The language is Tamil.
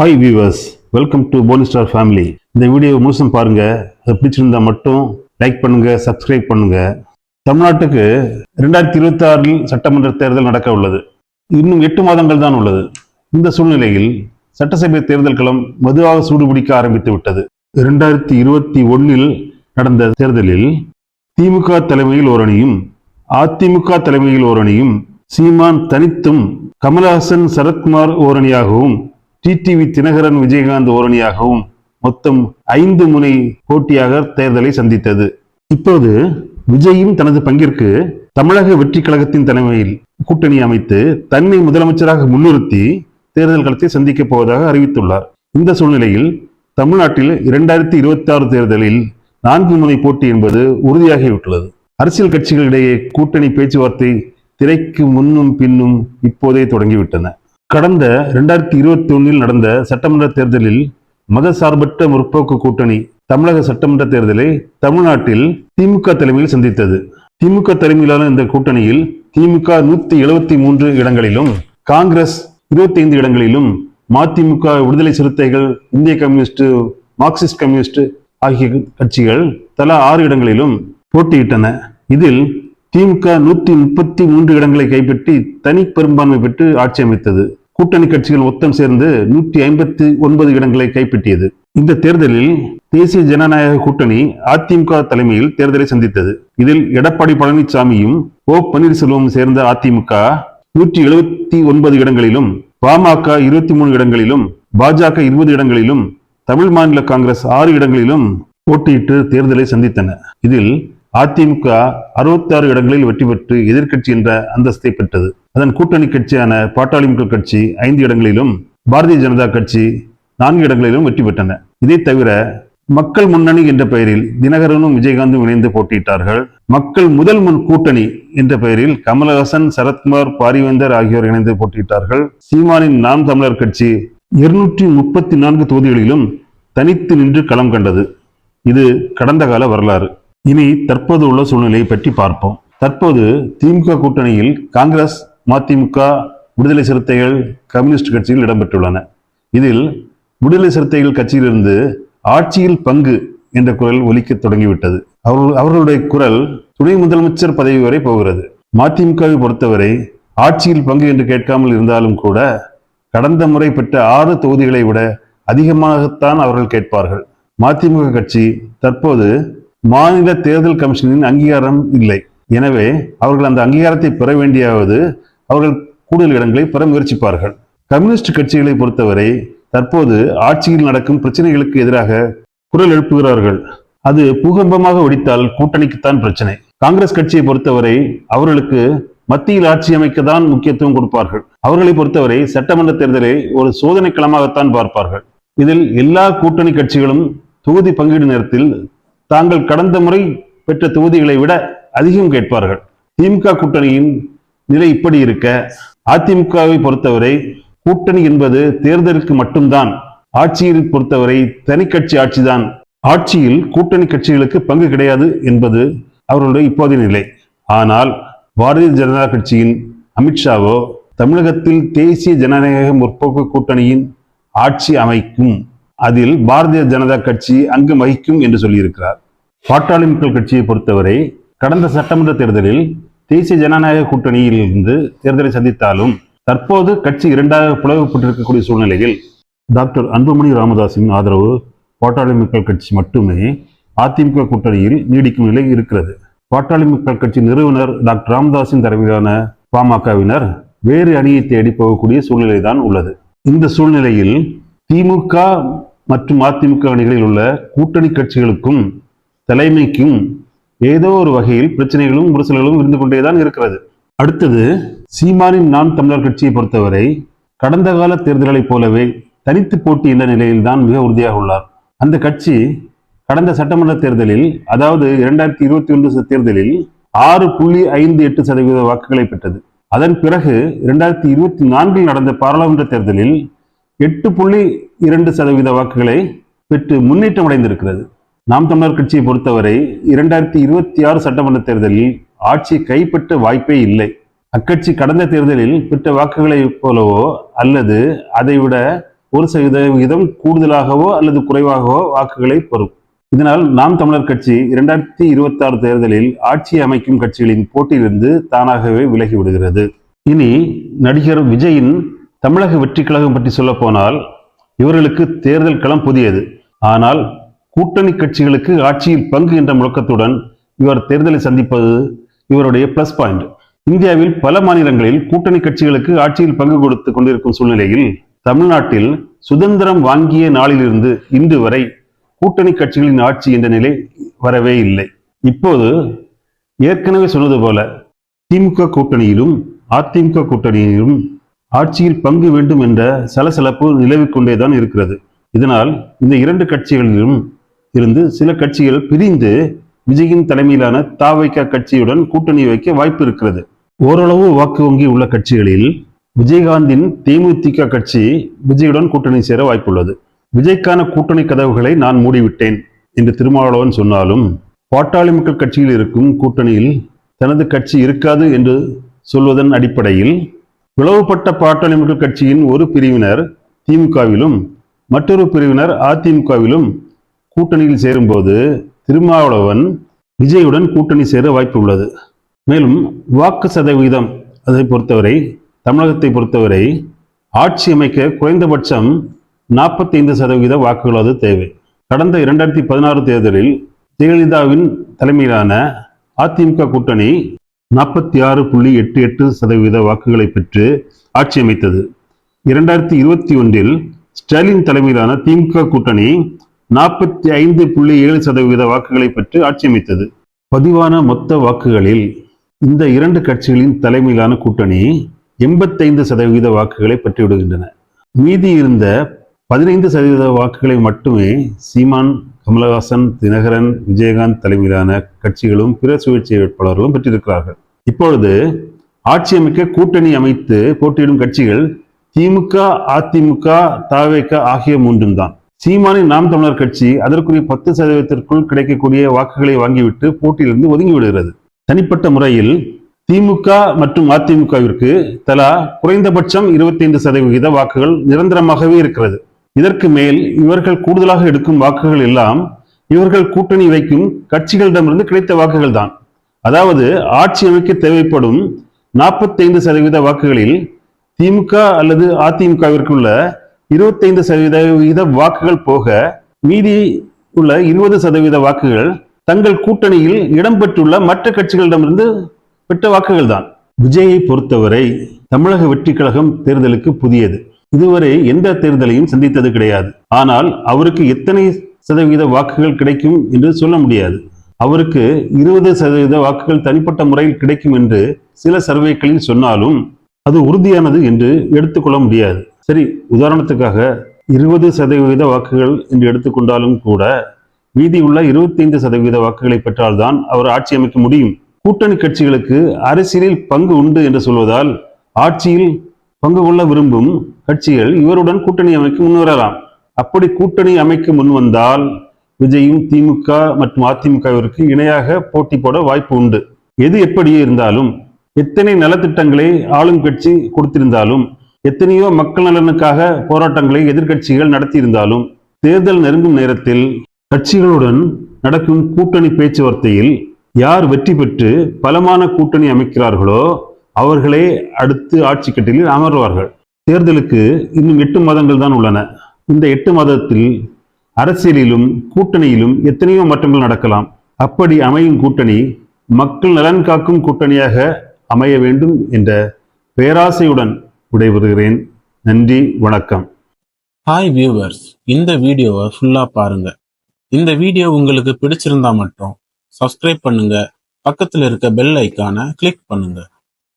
Hi viewers welcome to Poli star family இந்த வீடியோ முழுசும் பாருங்க. அது பிடிச்சிருந்தா மட்டும் லைக் பண்ணுங்க சப்ஸ்கிரைப் பண்ணுங்க. தமிழ்நாட்டுக்கு ரெண்டாயிரத்தி இருபத்தி ஆறில் சட்டமன்ற தேர்தல் நடக்க உள்ளது. இன்னும் எட்டு மாதங்கள் தான் உள்ளது. இந்த சூழ்நிலையில் சட்டசபை தேர்தல் களம் மதுவாக சூடுபிடிக்க ஆரம்பித்து விட்டது. இரண்டாயிரத்தி இருபத்தி ஒன்னில் நடந்த தேர்தலில் திமுக தலைமையில் ஒரு அணியும் அதிமுக தலைமையில் ஒரு அணியும் சீமான் தனித்தும் கமலஹாசன் சரத்குமார் ஓரணியாகவும் டிடிவி தினகரன் விஜயகாந்த் ஓரணியாகவும் மொத்தம் ஐந்து முனை போட்டியாக தேர்தலை சந்தித்தது. இப்போது விஜயும் தனது பங்கிற்கு தமிழக வெற்றி கழகத்தின் தலைமையில் கூட்டணி அமைத்து தன்னை முதலமைச்சராக முன்னிறுத்தி தேர்தல் களத்தை சந்திக்கப் போவதாக அறிவித்துள்ளார். இந்த சூழ்நிலையில் தமிழ்நாட்டில் இரண்டாயிரத்தி இருபத்தி ஆறு தேர்தலில் நான்கு முனை போட்டி என்பது உறுதியாகிவிட்டுள்ளது. அரசியல் கட்சிகளிடையே கூட்டணி பேச்சுவார்த்தை திரைக்கு முன்னும் பின்னும் இப்போதே தொடங்கிவிட்டன. கடந்த ரெண்டாயிரத்தி இருபத்தி ஒன்னில் நடந்த சட்டமன்ற தேர்தலில் மதசார்பற்ற முற்போக்கு கூட்டணி தமிழக சட்டமன்ற தேர்தலை தமிழ்நாட்டில் திமுக தலைமையில் சந்தித்தது. திமுக தலைமையிலான இந்த கூட்டணியில் திமுக நூத்தி எழுபத்தி மூன்று இடங்களிலும் காங்கிரஸ் இருபத்தி ஐந்து இடங்களிலும் மதிமுக விடுதலை சிறுத்தைகள் இந்திய கம்யூனிஸ்ட் மார்க்சிஸ்ட் கம்யூனிஸ்ட் ஆகிய கட்சிகள் தலா ஆறு இடங்களிலும் போட்டியிட்டன. இதில் திமுக நூத்தி முப்பத்தி மூன்று இடங்களை கைப்பற்றி தனி பெரும்பான்மை பெற்று ஆட்சி அமைத்தது. கூட்டணி கட்சிகள் மொத்தம் சேர்ந்து நூற்றி ஐம்பத்தி ஒன்பது இடங்களை கைப்பற்றியது. இந்த தேர்தலில் தேசிய ஜனநாயக கூட்டணி அதிமுக தலைமையில் தேர்தலை சந்தித்தது. இதில் எடப்பாடி பழனிசாமியும் ஓ பன்னீர்செல்வமும் சேர்ந்த அதிமுக நூற்றி எழுபத்தி ஒன்பது இடங்களிலும் பாமக இருபத்தி மூணு இடங்களிலும் பாஜக இருபது இடங்களிலும் தமிழ் மாநில காங்கிரஸ் ஆறு இடங்களிலும் போட்டியிட்டு தேர்தலை சந்தித்தன. இதில் அதிமுக அறுபத்தாறு இடங்களில் வெற்றி பெற்று எதிர்க்கட்சி என்ற அந்தஸ்தை பெற்றது. அதன் கூட்டணி கட்சியான பாட்டாளி மக்கள் கட்சி ஐந்து இடங்களிலும் பாரதிய ஜனதா கட்சி நான்கு இடங்களிலும் வெற்றி பெற்றன. இதை தவிர மக்கள் முன்னணி என்ற பெயரில் தினகரனும் விஜயகாந்தும் இணைந்து போட்டியிட்டார்கள். மக்கள் முதல் முன் கூட்டணி என்ற பெயரில் கமலஹாசன் சரத்குமார் பாரிவேந்தர் ஆகியோர் இணைந்து போட்டியிட்டார்கள். சீமானின் நாம் தமிழர் கட்சி இருநூற்றி முப்பத்தி நான்கு தொகுதிகளிலும் தனித்து நின்று களம் கண்டது. இது கடந்த கால வரலாறு. இனி தற்போது உள்ள சூழ்நிலையை பற்றி பார்ப்போம். தற்போது திமுக கூட்டணியில் காங்கிரஸ் மதிமுக விடுதலை சிறுத்தைகள் கம்யூனிஸ்ட் கட்சிகள் இடம்பெற்றுள்ளன. இதில் விடுதலை சிறுத்தைகள் கட்சியிலிருந்து ஆட்சியில் பங்கு என்ற குரல் ஒலிக்க தொடங்கிவிட்டது. அவர்கள் அவர்களுடைய குரல் துணை முதலமைச்சர் பதவி வரை போகிறது. மதிமுகவை பொறுத்தவரை ஆட்சியில் பங்கு என்று கேட்காமல் இருந்தாலும் கூட கடந்த முறை பெற்ற ஆறு தொகுதிகளை விட அதிகமாகத்தான் அவர்கள் கேட்பார்கள். மதிமுக கட்சி தற்போது மாநில தேர்தல் கமிஷனின் அங்கீகாரம் இல்லை. எனவே அவர்கள் அந்த அங்கீகாரத்தை பெற வேண்டியாவது அவர்கள் கூடுதல் இடங்களை பெற முயற்சிப்பார்கள். கம்யூனிஸ்ட் கட்சிகளை பொறுத்தவரை தற்போது ஆட்சியில் நடக்கும் பிரச்சனைகளுக்கு எதிராக குரல் எழுப்புகிறார்கள். அது பூகம்பமாக வெடித்தால் கூட்டணிக்குத்தான் பிரச்சனை. காங்கிரஸ் கட்சியை பொறுத்தவரை அவர்களுக்கு மத்தியில் ஆட்சி அமைக்க தான் முக்கியத்துவம் கொடுப்பார்கள். அவர்களை பொறுத்தவரை சட்டமன்ற தேர்தலை ஒரு சோதனை களமாகத்தான் பார்ப்பார்கள். இதில் எல்லா கூட்டணி கட்சிகளும் தொகுதி பங்கீடு நேரத்தில் தாங்கள் கடந்த முறை பெற்ற தொகுதிகளை விட அதிகம் கேட்பார்கள். திமுக கூட்டணியின் நிலை இப்படி இருக்க அதிமுகவை பொறுத்தவரை கூட்டணி என்பது தேர்தலுக்கு மட்டும்தான். ஆட்சியில் பொறுத்தவரை தனி கட்சி ஆட்சிதான். ஆட்சியில் கூட்டணி கட்சிகளுக்கு பங்கு கிடையாது என்பது அவர்களுடைய இப்போதைய நிலை. ஆனால் பாரதிய ஜனதா கட்சியின் அமித்ஷாவோ தமிழகத்தில் தேசிய ஜனநாயக முற்போக்கு கூட்டணியின் ஆட்சி அமைக்கும் அதில் பாரதிய ஜனதா கட்சி அங்கம் வகிக்கும் என்று சொல்லியிருக்கிறார். பாட்டாளி மக்கள் கட்சியை பொறுத்தவரை கடந்த சட்டமன்ற தேர்தலில் தேசிய ஜனநாயக கூட்டணியில் இருந்து தேர்தலை சந்தித்தாலும் தற்போது கட்சி இரண்டாக பிளவுபட்டிருக்கக்கூடிய சூழ்நிலையில் டாக்டர் அன்புமணி ராமதாஸின் ஆதரவு பாட்டாளி மக்கள் கட்சி மட்டுமே அதிமுக கூட்டணியில் நீடிக்கும் நிலை இருக்கிறது. பாட்டாளி மக்கள் கட்சி நிறுவனர் டாக்டர் ராமதாஸின் தலைமையிலான பாமகவினர் வேறு அணியை தேடி போகக்கூடிய சூழ்நிலை தான் உள்ளது. இந்த சூழ்நிலையில் திமுக மற்றும் அதிமுக அணிகளில் உள்ள கூட்டணி கட்சிகளுக்கும் தலைமைக்கும் ஏதோ ஒரு வகையில் பிரச்சனைகளும் முரசல்களும் இருந்து கொண்டேதான் இருக்கிறது. அடுத்தது சீமானின் நான் தமிழர் கட்சியை பொறுத்தவரை கடந்த கால தேர்தல்களைப் போலவே தனித்து போட்டி என்ற நிலையில்தான் மிக உறுதியாக உள்ளார். அந்த கட்சி கடந்த சட்டமன்ற தேர்தலில் அதாவது இரண்டாயிரத்தி இருபத்தி ஒன்று தேர்தலில் ஆறு புள்ளி ஐந்து எட்டு சதவீத வாக்குகளை பெற்றது. அதன் பிறகு இரண்டாயிரத்தி இருபத்தி நான்கில் நடந்த பாராளுமன்ற தேர்தலில் எட்டு புள்ளி இரண்டு சதவீத வாக்குகளை பெற்று முன்னேற்றம் அடைந்திருக்கிறது. நாம் தமிழர் கட்சியை பொறுத்தவரை இரண்டாயிரத்தி இருபத்தி ஆறு சட்டமன்ற தேர்தலில் ஆட்சியை கைப்பற்ற வாய்ப்பே இல்லை. அக்கட்சி கடந்த தேர்தலில் பெற்ற வாக்குகளைப் போலவோ அல்லது அதைவிட ஒரு சதவிகிதம் கூடுதலாகவோ அல்லது குறைவாகவோ வாக்குகளை பெறும். இதனால் நாம் தமிழர் கட்சி இரண்டாயிரத்தி இருபத்தி ஆறு தேர்தலில் ஆட்சி அமைக்கும் கட்சிகளின் போட்டியிலிருந்து தானாகவே விலகி விடுகிறது. இனி நடிகர் விஜயின் தமிழக வெற்றி கழகம் பற்றி சொல்லப்போனால் இவர்களுக்கு தேர்தல் களம் புதியது. ஆனால் கூட்டணி கட்சிகளுக்கு ஆட்சியில் பங்கு என்ற முழக்கத்துடன் இவர் தேர்தலை சந்திப்பது இவருடைய பிளஸ் பாயிண்ட் இந்தியாவில் பல மாநிலங்களில் கூட்டணி கட்சிகளுக்கு ஆட்சியில் பங்கு கொடுத்து கொண்டிருக்கும் சூழ்நிலையில் தமிழ்நாட்டில் சுதந்திரம் வாங்கிய நாளிலிருந்து இன்று வரை கூட்டணி கட்சிகளின் ஆட்சி என்ற நிலை வரவே இல்லை. இப்போது ஏற்கனவே சொன்னது போல திமுக கூட்டணியிலும் அதிமுக கூட்டணியிலும் ஆட்சியில் பங்கு வேண்டும் என்ற சலசலப்பு நிலவிக்கொண்டேதான் இருக்கிறது. இதனால் இந்த இரண்டு கட்சிகளிலும் இருந்து சில கட்சிகள் பிரிந்து விஜயின் தலைமையிலான தாவைக்கா கட்சியுடன் கூட்டணி வைக்க வாய்ப்பு இருக்கிறது. ஓரளவு வாக்கு வங்கி உள்ள கட்சிகளில் விஜயகாந்தின் தேமுதிக கட்சி விஜயுடன் கூட்டணி சேர வாய்ப்புள்ளது. விஜய்க்கான கூட்டணி கதவுகளை நான் மூடிவிட்டேன் என்று திருமாவளவன் சொன்னாலும் பாட்டாளி மக்கள் கட்சியில் இருக்கும் கூட்டணியில் தனது கட்சி இருக்காது என்று சொல்வதன் அடிப்படையில் பிளவுபட்ட பாட்டாளி மக்கள் கட்சியின் ஒரு பிரிவினர் திமுகவிலும் மற்றொரு பிரிவினர் அதிமுகவிலும் கூட்டணியில் சேரும்போது திருமாவளவன் விஜயுடன் கூட்டணி சேர வாய்ப்பு உள்ளது மேலும் வாக்கு சதவீதம் அதை பொறுத்தவரை தமிழகத்தை பொறுத்தவரை ஆட்சி அமைக்க குறைந்தபட்சம் நாற்பத்தைந்து சதவீத வாக்குகளாவது தேவை. கடந்த இரண்டாயிரத்தி பதினாறு தேர்தலில் ஜெயலலிதாவின் தலைமையிலான அதிமுக கூட்டணி நாற்பத்தி ஆறு புள்ளி எட்டு எட்டு சதவீத வாக்குகளை பெற்று ஆட்சி அமைத்தது. இரண்டாயிரத்தி இருபத்தி ஒன்றில் ஸ்டாலின் தலைமையிலான திமுக கூட்டணி நாற்பத்தி ஐந்து புள்ளி ஏழு சதவீத வாக்குகளை பெற்று ஆட்சி அமைத்தது பதிவான மொத்த வாக்குகளில் இந்த இரண்டு கட்சிகளின் தலைமையிலான கூட்டணி எண்பத்தைந்து சதவீத வாக்குகளை பெற்றுவிடுகின்றன. மீதி இருந்த பதினைந்து சதவீத வாக்குகளை மட்டுமே சீமான் கமலஹாசன் தினகரன் விஜயகாந்த் தலைமையிலான கட்சிகளும் பிற சுயேட்சை வேட்பாளர்களும் பெற்றிருக்கிறார்கள். இப்பொழுது ஆட்சி அமைக்க கூட்டணி அமைத்து போட்டியிடும் கட்சிகள் திமுக அதிமுக தவேக ஆகிய மூன்றும் தான் சீமானின் நாம் தமிழர் கட்சி அதற்குரிய பத்து சதவீதத்திற்குள் கிடைக்கக்கூடிய வாக்குகளை வாங்கிவிட்டு போட்டியிலிருந்து ஒதுங்கி விடுகிறது. தனிப்பட்ட முறையில் திமுக மற்றும் அதிமுகவிற்கு தலா குறைந்தபட்சம் இருபத்தி ஐந்து சதவிகித வாக்குகள் நிரந்தரமாகவே இருக்கிறது. இதற்கு மேல் இவர்கள் கூடுதலாக எடுக்கும் வாக்குகள் எல்லாம் இவர்கள் கூட்டணி வைக்கும் கட்சிகளிடமிருந்து கிடைத்த வாக்குகள் தான். அதாவது ஆட்சி அமைக்க தேவைப்படும் நாற்பத்தைந்து சதவீத வாக்குகளில் திமுக அல்லது அதிமுகவிற்குள்ள இருபத்தைந்து சதவீத வாக்குகள் போக மீதி உள்ள இருபது சதவீத வாக்குகள் தங்கள் கூட்டணியில் இடம்பெற்றுள்ள மற்ற கட்சிகளிடமிருந்து பெற்ற வாக்குகள் தான். விஜயை பொறுத்தவரை தமிழக வெற்றி கழகம் தேர்தலுக்கு புதியது. இதுவரை எந்த தேர்தலையும் சந்தித்தது கிடையாது. ஆனால் அவருக்கு எத்தனை சதவீத வாக்குகள் கிடைக்கும் என்று சொல்ல முடியாது. அவருக்கு இருபது சதவீத வாக்குகள் தனிப்பட்ட முறையில் கிடைக்கும் என்று சில சர்வேக்களில் சொன்னாலும் அது உறுதியானது என்று எடுத்துக்கொள்ள முடியாது. சரி உதாரணத்துக்காக இருபது சதவீத வாக்குகள் என்று எடுத்துக்கொண்டாலும் கூட மீதி உள்ள இருபத்தைந்து சதவீத வாக்குகளை பெற்றால்தான் அவர் ஆட்சி அமைக்க முடியும். கூட்டணி கட்சிகளுக்கு அரசியலில் பங்கு உண்டு என்று சொல்வதால் ஆட்சியில் பங்கு கொள்ள விரும்பும் கட்சிகள் இவருடன் கூட்டணி அமைக்க முன்வரலாம். அப்படி கூட்டணி அமைக்க முன் வந்தால் விஜயும் திமுக மற்றும் அதிமுகவிற்கு இணையாக போட்டி போட வாய்ப்பு உண்டு. எது எப்படியே இருந்தாலும் எத்தனை நலத்திட்டங்களை ஆளும் கட்சி கொடுத்திருந்தாலும் எத்தனையோ மக்கள் நலனுக்காக போராட்டங்களை எதிர்க்கட்சிகள் நடத்தியிருந்தாலும் தேர்தல் நெருங்கும் நேரத்தில் கட்சிகளுடன் நடக்கும் கூட்டணி பேச்சுவார்த்தையில் யார் வெற்றி பெற்று பலமான கூட்டணி அமைக்கிறார்களோ அவர்களே அடுத்து ஆட்சி கட்டிலில் அமர்வார்கள். தேர்தலுக்கு இன்னும் எட்டு மாதங்கள் தான் உள்ளன. இந்த எட்டு மாதத்தில் அரசியலிலும் கூட்டணியிலும் எத்தனையோ மாற்றங்கள் நடக்கலாம். அப்படி அமையும் கூட்டணி மக்கள் நலன் காக்கும் கூட்டணியாக அமைய வேண்டும் என்ற பேராசையுடன் விடைபெறுகிறேன். நன்றி வணக்கம். ஹாய் வியூவர்ஸ் இந்த வீடியோவை ஃபுல்லா பாருங்க. இந்த வீடியோ உங்களுக்கு பிடிச்சிருந்தா மட்டும் சப்ஸ்கிரைப் பண்ணுங்க. பக்கத்துல இருக்க பெல் ஐக்கானை கிளிக் பண்ணுங்க.